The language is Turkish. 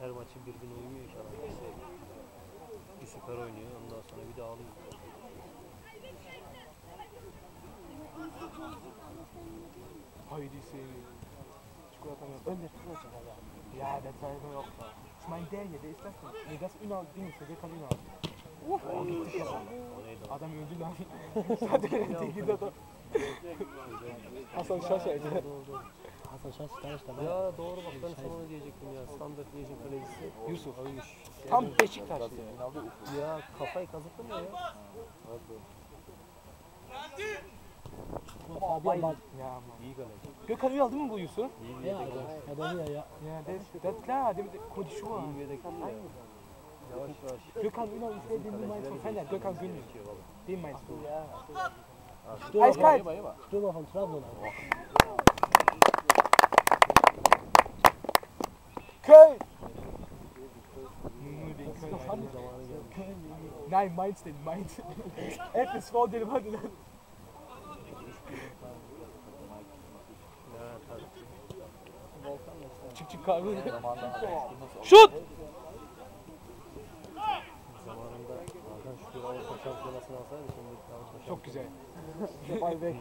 her maçı birbirine uymuyor ki adam. Bir süper oynuyor ondan sonra bir de ağlıyor. Haydi seni. Çikolata mı? Önde çikolata var ya. Ja, immer auch wahr. Ich meine der hier, der ist das denn? Nee, das Ünal Dings, der kann Ünal. Uf, o gitti ya. Adam öldü lan. Zaten tekinde adam. Hasan Şaşa'ydı. Şaş tanıştı. Ya doğru bak ben sana onu diyecektim ya. Standart Liège'in kalecisi Yusuf. ölmüş. Tam Beşiktaşlı. Ya kafayı ya. Fabian Bal. Ja, Mann. İyi kaleci. Gökhan Ünal değil mi bu Yusuf? İyi bir Ja, yedek ja, var. ja, der hier, ja. Ja, der ist, das ist klar, der mit der Kodişuva. İyi bir yedek değil ya. Yavaş yavaş. Gökhan Aynı zamanı geldi. Nein, Mainz den, Mainz. FSV dedim hadi lan. Çık çık kahve. Şut! Zamanında Hakan Şükür Avrupa Şampiyonası'nı alsaydı şimdi Çok güzel. Şampiyonası.